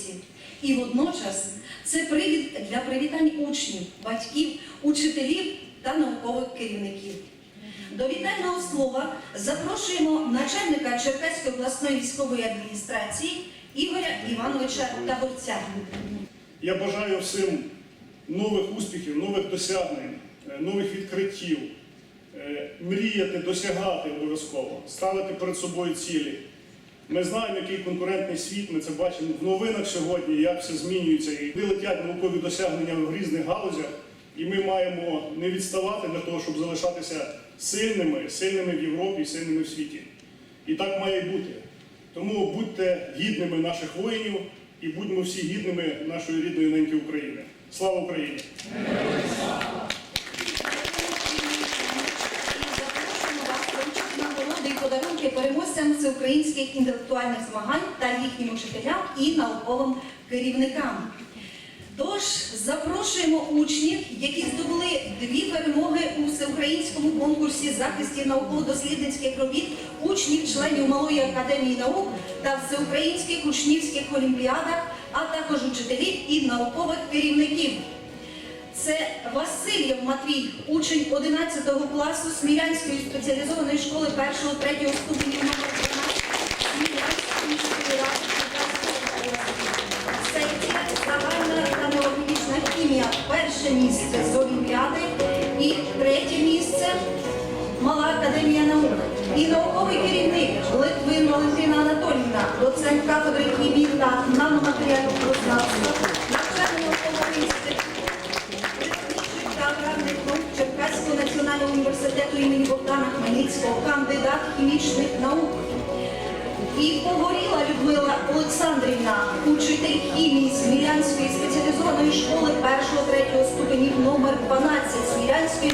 українців. І водночас це привід для привітань учнів, батьків, учителів та наукових керівників. До вітального слова запрошуємо начальника Черкаської обласної військової адміністрації Ігоря Івановича Таборця. Я бажаю всім нових успіхів, нових досягнень, е, нових відкриттів, е, мріяти, досягати обов'язково, ставити перед собою цілі. Ми знаємо, який конкурентний світ, ми це бачимо в новинах сьогодні, як все змінюється, і куди летять наукові досягнення в різних галузях. І ми маємо не відставати для того, щоб залишатися сильними, сильними в Європі, сильними в світі. І так має бути. Тому будьте гідними наших воїнів і будьмо всі гідними нашої рідної неньки України. Слава Україні! Запрошуємо вас вручити нагороди і подарунки переможцям всеукраїнських інтелектуальних змагань та їхнім учителям і науковим керівникам. Тож запрошуємо учнів, які здобули дві перемоги у всеукраїнському конкурсі захисті науково-дослідницьких робіт учнів членів Малої академії наук та всеукраїнських учнівських олімпіадах, а також учителів і наукових керівників. Це Васильєв Матвій, учень 11 класу Смілянської спеціалізованої школи 1-3 ступенів номер 12 Смілянської міської ради Черкаської загальна та неорганічна хімія перше місце з Олімпіади і третє місце Мала академія наук. І науковий керівник Литвин Валентина Анатоліївна, доцент кафедри хімії та наноматеріалів прознавства, навчальний науковий інститут Технічних та аграрних наук Національного університету імені Богдана Хмельницького, кандидат хімічних наук. І погоріла Людмила Олександрівна, учитель хімії Смілянської спеціалізованої школи 1-3 ступенів номер 12 Смілянської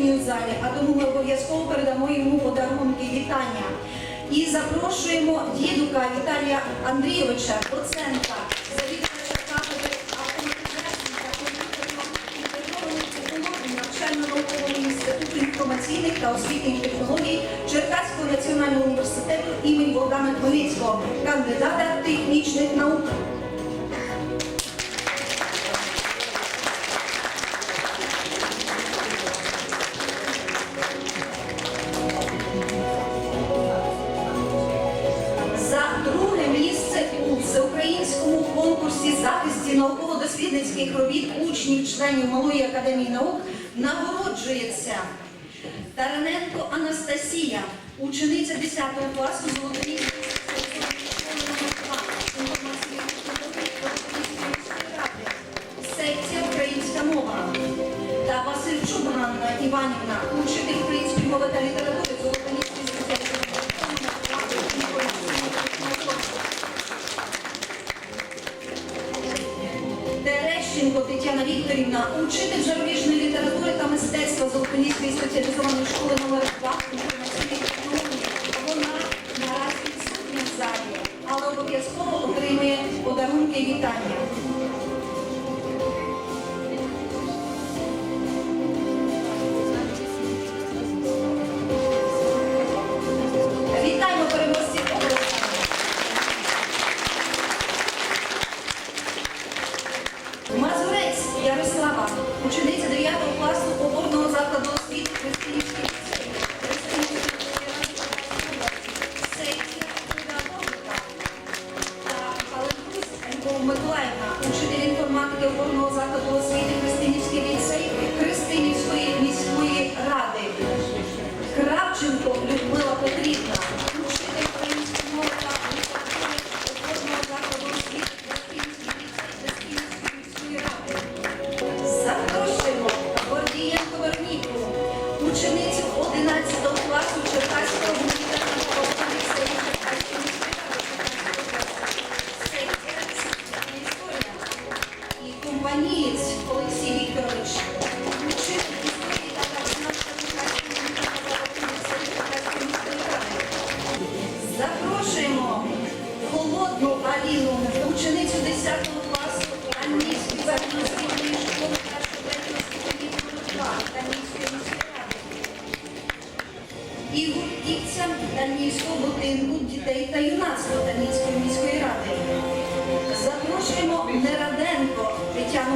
зараз відсутній у залі, а тому ми обов'язково передамо йому подарунки вітання. І запрошуємо дідука Віталія Андрійовича, доцента, завідувача кафедри автоматизації навчально-наукового інституту інформаційних та освітніх технологій Черкаського національного університету імені Богдана Хмельницького, кандидата технічних наук. Нагороджується Тараненко Анастасія, учениця 10 класу Золотої секція Українська мова та Васильчук Ганна Іванівна, учитель української мови та літератури Золотоніської Терещенко Тетяна Вікторівна, учитель Золотоніської спеціалізованої школи номер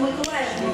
Миколаївну,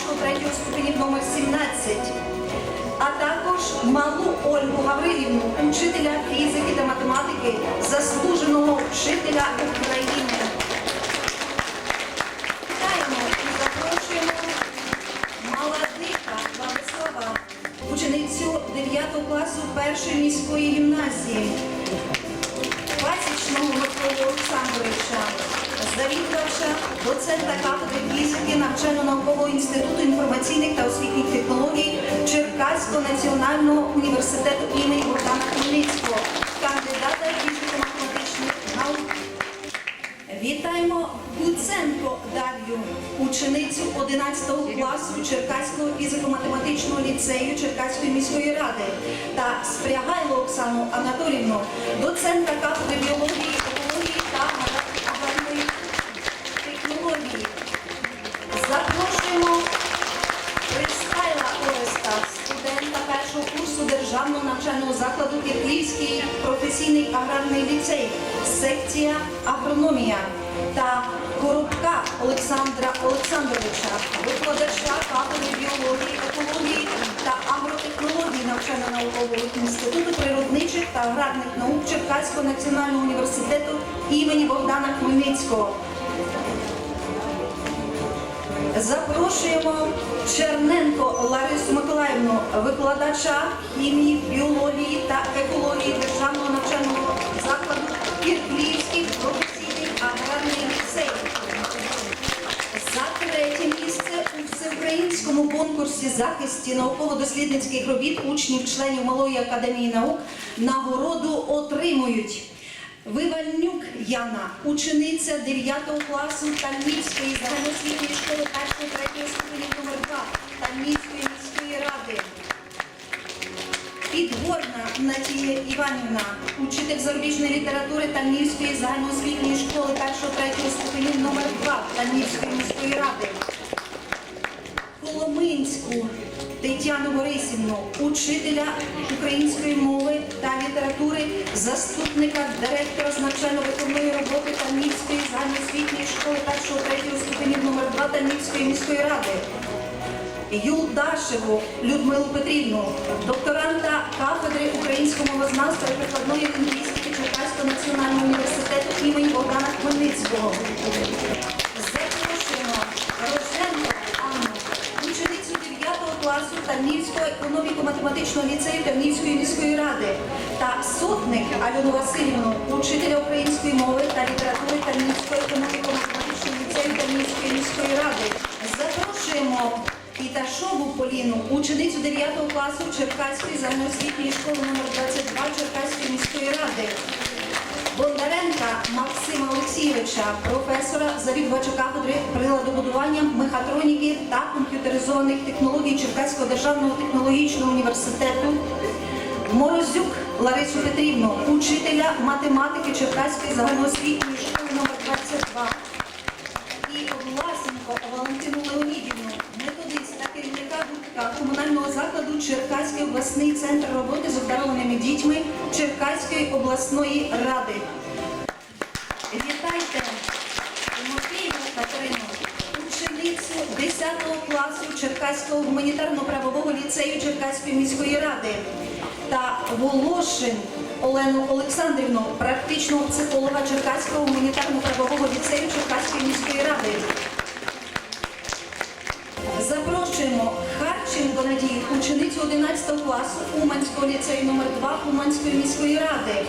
школи 1-3 ступенів номер 17 а також малу Ольгу Гаврилівну, учителя фізики та математики, заслуженого вчителя України. Вітаємо і запрошуємо Маладика Владислава, ученицю 9 класу першої міської гімназії. Пасічного Миколу Олександровича, завідувача, доцента кафедри фізики навчально-наукового інституту інформаційних та освітніх технологій Черкаського національного університету імені Богдана Хмельницького, кандидата фізико-математичних наук. Вітаємо Гуценко Дар'ю, ученицю 11 класу Черкаського фізико-математичного ліцею Черкаської міської ради та Спрягайло Оксану Анатолівну, доцента кафедри біології, екології та аграрної технології. Запрошуємо Пристайла Ореста, студента першого курсу державного навчального закладу Ірклівський професійний аграрний ліцей, секція агрономія та Коробка Олександра Олександровича, викладача кафедри біології, екології та агротехнології навчально-наукового інституту природничих та аграрних наук Черкаського національного університету імені Богдана Хмельницького. Запрошуємо Черненко Ларису Миколаївну, викладача хімії, біології та екології Державного навчального закладу Ірклівський професійний аграрний ліцей. За третє місце у всеукраїнському конкурсі захисті науково-дослідницьких робіт учнів членів Малої академії наук нагороду отримують. Вивальнюк Яна, учениця 9 класу Тальмівської загальноосвітньої школи 1-3 ступенів номер 2 Тальмівської міської ради. Підгорна Надія Іванівна, учитель зарубіжної літератури Тальмівської загальноосвітньої школи 1-3 ступенів номер 2 Тальмівської міської ради. Коломинську Тетяну Борисівну, учителя української мови та літератури, заступника директора з навчально-виховної роботи Тамівської загальноосвітньої школи 1-3 ступенів номер 2 Тамівської міської ради. Юлдашеву Людмилу Петрівну, докторанта кафедри українського мовознавства і прикладної лінгвістики Черкаського національного університету імені Богдана Хмельницького. Запрошуємо Роженко Анну, ученицю 9 класу економіко-математичного ліцею Тарнівської міської ради та сотник Альону Васильівну, учителя української мови та літератури Тарнівського економіко-математичного ліцею Тарнівської міської ради. Запрошуємо Піташову Поліну, ученицю 9 класу Черкаської загальноосвітньої школи номер 22 Черкаської міської ради. Бондаренка Максима Олексійовича, професора, завідувача кафедри приладобудування, мехатроніки та комп'ютеризованих технологій Черкаського державного технологічного університету. Морозюк Ларису Петрівну, учителя математики Черкаської загальноосвітньої школи номер 22 і Власенко Валентину Леонідівну, методиста керівника гуртка комунального закладу Черкаський обласний центр роботи з дітьми Черкаської обласної ради. Вітайте Тимофіївну Катерину, ученицю 10 класу Черкаського гуманітарно-правового ліцею Черкаської міської ради та Волошин Олену Олександрівну, практичного психолога Черкаського гуманітарно-правового ліцею Черкаської міської ради. Запрошуємо Харченко Надію, ученицю 11 класу Уманського ліцею номер 2 Уманської міської ради.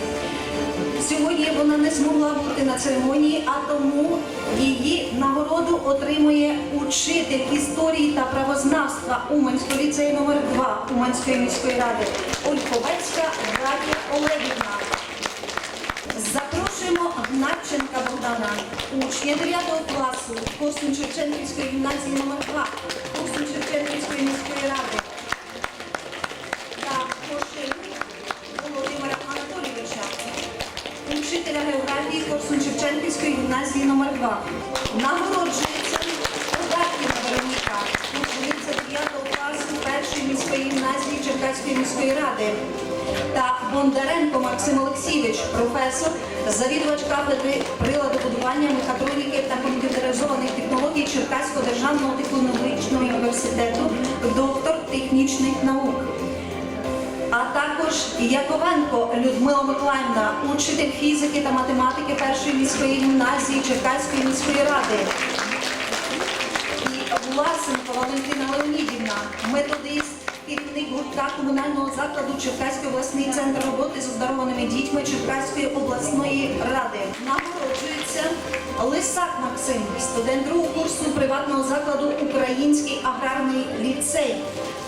Сьогодні вона не змогла бути на церемонії, а тому її нагороду отримує учитель історії та правознавства Уманського ліцею номер 2 Уманської міської ради Ольховецька Радія Олегівна. Запрошуємо Гначенка Богдана, учня 9 класу Корсун Шевченківської гімназії номер 2 Корсун Шевченківської міської ради. Та Кошель Володимира Анатолійовича, учителя географії Корсун Шевченківської гімназії номер 2 Нагороджується Податкіна Вероніка, учениця 9 класу першої міської гімназії Черкаської міської ради та Бондаренко Максим Олексійович, професор, завідувач кафедри приладобудування, мехатроніки та комп'ютеризованих технологій Черкаського державного технологічного університету, доктор технічних наук. А також Яковенко Людмила Миколаївна, учитель фізики та математики першої міської гімназії Черкаської міської ради. І Власенко Валентина Леонідівна, методист, керівник гуртка комунального закладу Черкаський обласний центр роботи з оздоровленими дітьми Черкаської обласної ради. Нагороджується Лисак Максим, студент другого курсу приватного закладу Український аграрний ліцей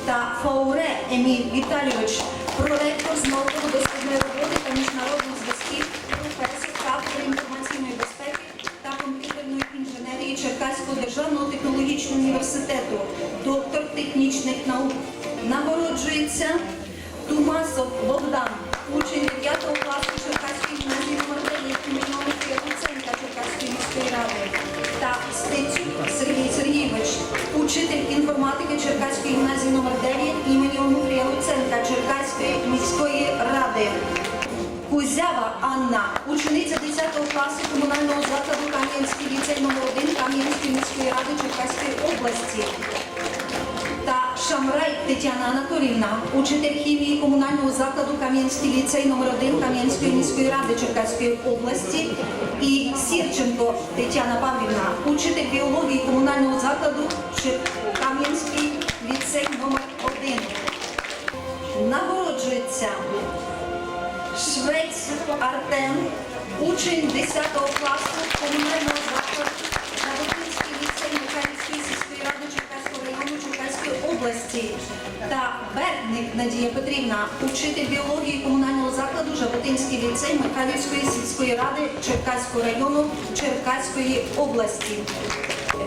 та Фауре Еміль Віталійович, проректор з науково-дослідної роботи та міжнародних зв'язків, професор кафедри інформаційної безпеки та комп'ютерної інженерії Черкаського державного технологічного університету, доктор технічних наук. Нагороджується Тумасов Богдан, учень 9 класу Черкаської гімназії номер 9 імені Олексія Луценка Черкаської міської ради та Стецюк Сергій Сергійович, учитель інформатики Черкаської гімназії номер 9 імені Онуфрія Луценка Черкаської міської ради. Кузява Анна, учениця 10 класу комунального закладу Кам'янський ліцей номер 1 Кам'янської міської ради Черкаської області. Та Шамрай Тетяна Анатоліївна, учитель хімії комунального закладу Кам'янський ліцей номер 1 Кам'янської міської ради Черкаської області. І Сірченко Тетяна Павлівна, учитель біології комунального закладу Кам'янський ліцей номер 1. Нагороджується Швець Артем, учень 10 класу комунального закладу Народинський ліцей Михайлівської сільської ради Черкаського району Черкаської області та Бердник Надія Петрівна, учитель біології комунального закладу Жаботинський ліцей Михайлівської сільської ради Черкаського району Черкаської області.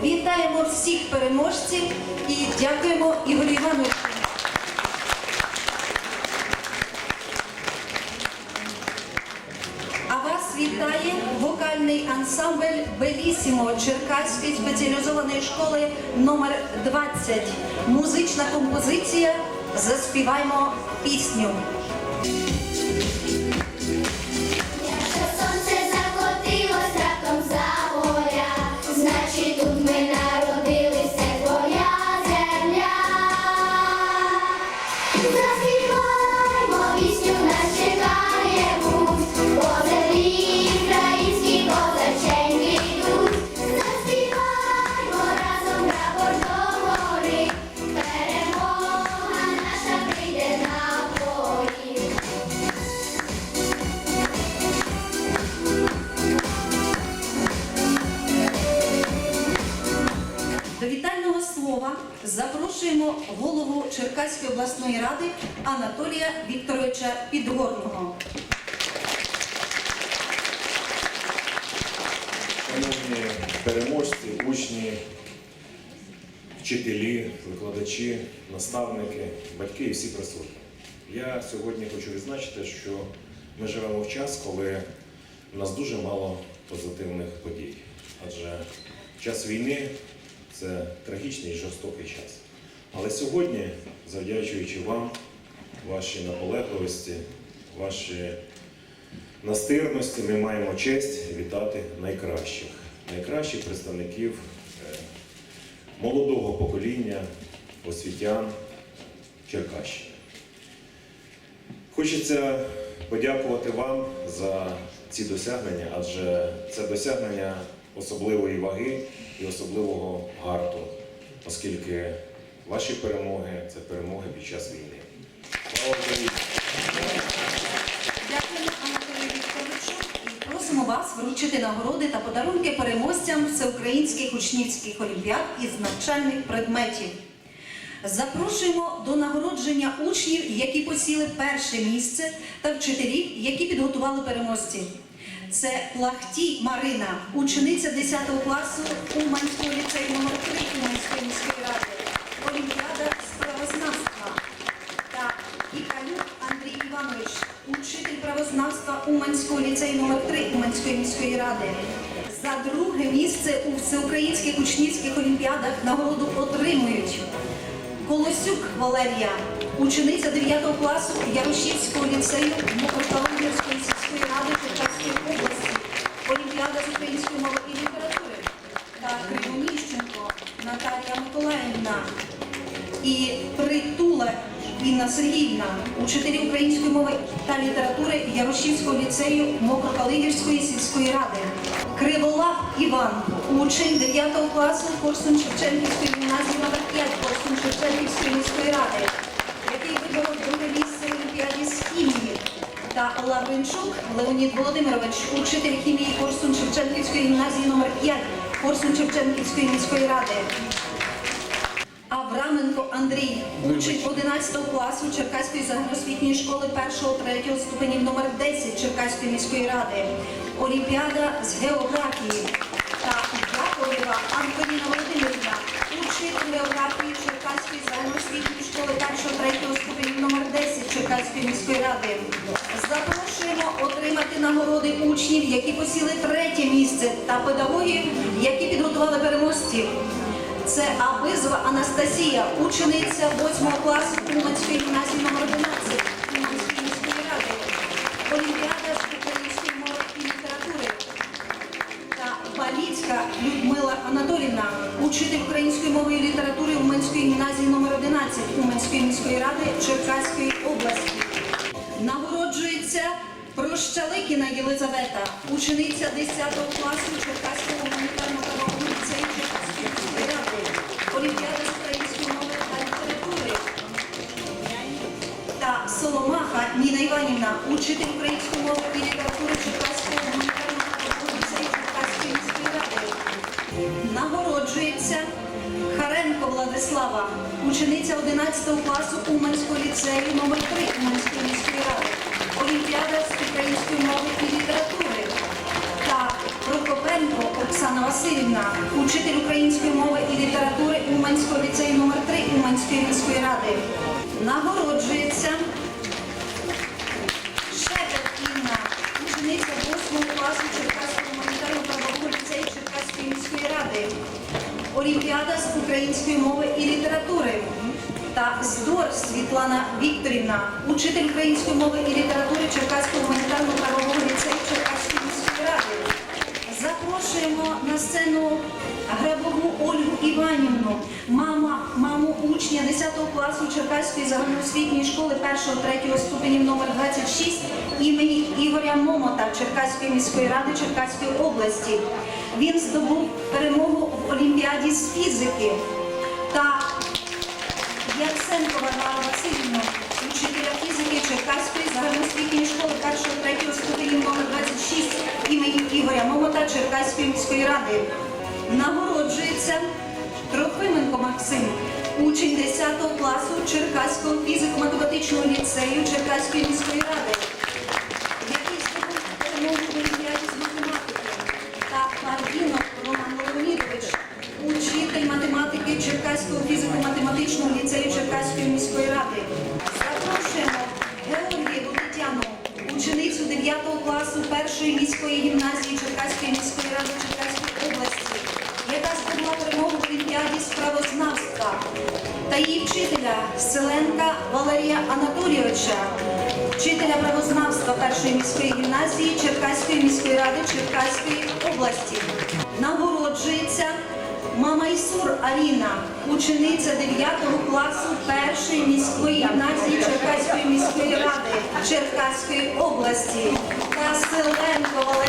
Вітаємо всіх переможців і дякуємо Ігорю Івановичу. А вас вітає вокальний ансамбль Белісімо Черкаської спеціалізованої школи номер 20. Музична композиція Заспіваймо пісню. Вітального слова запрошуємо голову Черкаської обласної ради Анатолія Вікторовича Підгорного. переможці, учні, вчителі, викладачі, наставники, батьки і всі присутні. Я сьогодні хочу відзначити, що ми живемо в час, коли у нас дуже мало позитивних подій. Адже в час війни це трагічний і жорстокий час. Але сьогодні, завдячуючи вам, вашій наполегливості, вашій настирності, ми маємо честь вітати найкращих, найкращих представників е, молодого покоління освітян Черкащини. Хочеться подякувати вам за ці досягнення, адже це досягнення особливої ваги і особливого гарту, оскільки ваші перемоги це перемоги під час війни. Слава Україні! Дякуємо, просимо вас вручити нагороди та подарунки переможцям всеукраїнських учнівських олімпіад із навчальних предметів. Запрошуємо до нагородження учнів, які посіли перше місце, та вчителів, які підготували переможців. Це Плахтій Марина, учениця 10 класу Уманського ліцею номер 3 Уманської міської ради, Олімпіада з правознавства. Та Ікалюк Андрій Іванович, учитель правознавства Уманського ліцею номер 3 Уманської міської ради. За друге місце у всеукраїнських учнівських олімпіадах нагороду отримують Колосюк Валерія, учениця 9 класу Ярошівського ліцею Мокроталогірської сільської ради Черкаської області, Олімпіада з української мови і літератури та Кривоніщенко Наталія Миколаївна і Притула Інна Сергіївна, учителі української мови та літератури Ярошівського ліцею Мокрокалигірської сільської ради. Криволап Іван, учень 9 класу Корсун Шевченківської гімназії номер 5 Корсун Шевченківської міської ради, який виборов друге місце Олімпіаді з хімії. Та Лавринчук Леонід Володимирович, учитель хімії Корсун Шевченківської гімназії номер 5 Корсун Шевченківської міської ради. Авраменко Андрій, учень 11 класу Черкаської загальноосвітньої школи 1-3 ступенів номер 10 Черкаської міської ради. Олімпіада з географії. Та Яковлєва Антоніна Володимирівна, учитель географії Черкаської загальноосвітньої школи 1-3 ступенів номер 10 Черкаської міської ради. Запрошуємо отримати нагороди учнів, які посіли третє місце, та педагогів, які підготували переможців. Це Абизова Анастасія, учениця 8 класу Уманської гімназії номер 11 Уманської міської ради. Олімпіада з української мови і літератури. Та Баліцька Людмила Анатолівна, учитель української мови і літератури Уманської гімназії номер 11 Уманської міської ради Черкаської області. Нагороджується Прощаликіна Єлизавета, учениця 10 класу Черкаського Ніна учитель української мови і літератури Черкаського гуманітарно-правового ліцею Черкаської міської ради. Нагороджується Харенко Владислава, учениця 11 класу Уманського ліцею номер 3 Уманської міської ради, Олімпіада з української мови і літератури. Та Прокопенко Оксана Васильівна, учитель української мови і літератури Уманського ліцею номер 3 Уманської міської ради. Нагороджується Шепет Інна, учениця 8 класу Черкаського гуманітарно-правового ліцею Черкаської міської. Олімпіада з української мови і літератури. Та Здор Світлана Вікторівна, учитель української мови і літератури Черкаського гуманітарно-правового ліцею Черкаської міської ради. Запрошуємо на сцену Гребову Ольгу Іванівну, мама, маму учня 10 класу Черкаської загальноосвітньої школи 1-3 ступенів номер 26 імені Ігоря Момота Черкаської міської ради Черкаської області. Він здобув перемогу в Олімпіаді з фізики та Яценко Варвара Васильівна, учителя фізики Черкаської загальноосвітньої школи 1-3 ступенів номер 26 імені Ігоря Момота Черкаської міської ради. Нагороджується Трофименко Максим, учень 10 класу Черкаського фізико-математичного ліцею Черкаської міської ради, Івановича, вчителя правознавства першої міської гімназії Черкаської міської ради Черкаської області. Нагороджується Мамайсур Аліна, учениця 9 класу першої міської гімназії Черкаської міської ради Черкаської області та Селенкова.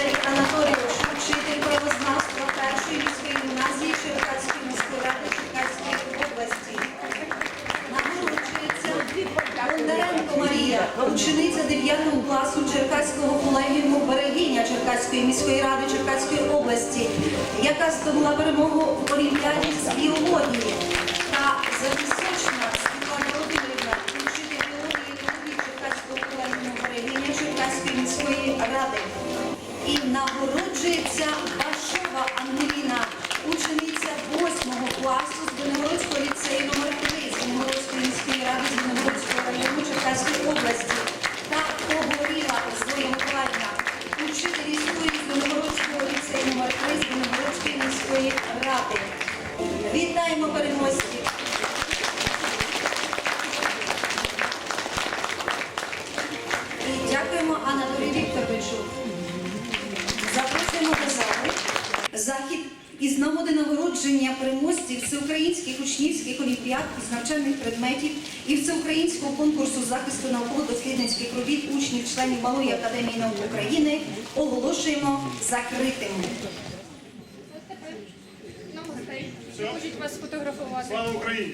членів Малої академії наук України оголошуємо закритими. Хочуть вас сфотографувати. Слава Україні!